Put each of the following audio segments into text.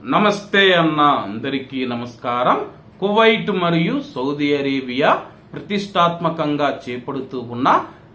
నమస్తే అన్న అందరికీ నమస్కారం. కువైట్ మరియు సౌదీ అరేబియా ప్రతిష్టాత్మకంగా చేపడుతూ ఉన్న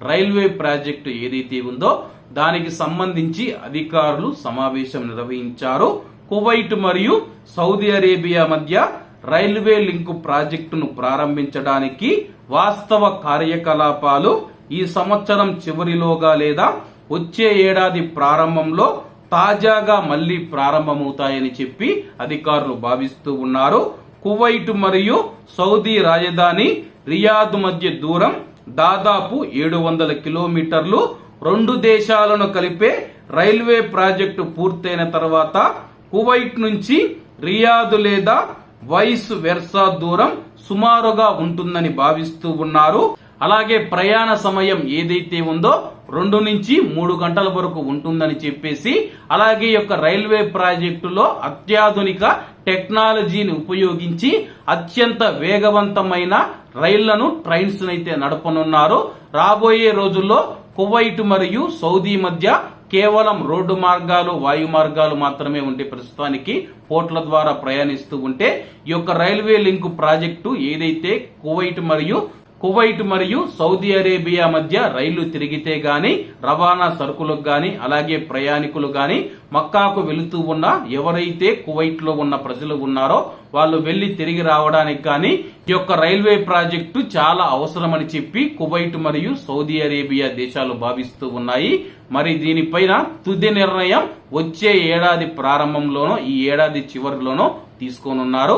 రైల్వే ప్రాజెక్టు ఏదైతే ఉందో దానికి సంబంధించి అధికారులు సమావేశం నిర్వహించారు. కువైట్ మరియు సౌదీ అరేబియా మధ్య రైల్వే లింక్ ప్రాజెక్టును ప్రారంభించడానికి వాస్తవ కార్యకలాపాలు ఈ సంవత్సరం చివరిలోగా లేదా వచ్చే ఏడాది ప్రారంభంలో తాజాగా మళ్ళీ ప్రారంభమవుతాయని చెప్పి అధికారులు భావిస్తూ ఉన్నారు. కువైట్ మరియు సౌదీ రాజధాని రియాద్ మధ్య దూరం దాదాపు ఏడు వందల కిలోమీటర్లు. రెండు దేశాలను కలిపే రైల్వే ప్రాజెక్టు పూర్తయిన తర్వాత కువైట్ నుంచి రియాద్ లేదా వైస్ వెర్సా దూరం సుమారుగా ఉంటుందని భావిస్తూ ఉన్నారు. అలాగే ప్రయాణ సమయం ఏదైతే ఉందో రెండు నుంచి మూడు గంటల వరకు ఉంటుందని చెప్పేసి అలాగే యొక్క రైల్వే ప్రాజెక్టులో అత్యాధునిక టెక్నాలజీని ఉపయోగించి అత్యంత వేగవంతమైన రైళ్ళను ట్రైన్స్ అయితే నడపనున్నారు. రాబోయే రోజుల్లో కువైట్ మరియు సౌదీ మధ్య కేవలం రోడ్డు మార్గాలు వాయు మార్గాలు మాత్రమే ఉండే ప్రస్తుతానికి పోర్ట్ల ద్వారా ప్రయాణిస్తూ ఉంటే ఈ యొక్క రైల్వే లింక్ ప్రాజెక్టు ఏదైతే కువైట్ మరియు కువైట్ మరియు సౌదీ అరేబియా మధ్య రైళ్ళు తిరిగితే గాని రవాణా సరుకులకు గాని అలాగే ప్రయాణికులు గాని మక్కాకు వెళుతూ ఉన్న ఎవరైతే కువైట్లో ఉన్న ప్రజలు ఉన్నారో వాళ్ళు వెళ్ళి తిరిగి రావడానికి గాని ఈ యొక్క రైల్వే ప్రాజెక్టు చాలా అవసరమని చెప్పి కువైట్ మరియు సౌదీ అరేబియా దేశాలు భావిస్తూ ఉన్నాయి. మరి దీనిపైన తుది నిర్ణయం వచ్చే ఏడాది ప్రారంభంలోనో ఈ ఏడాది చివరిలోనో తీసుకోనున్నారు.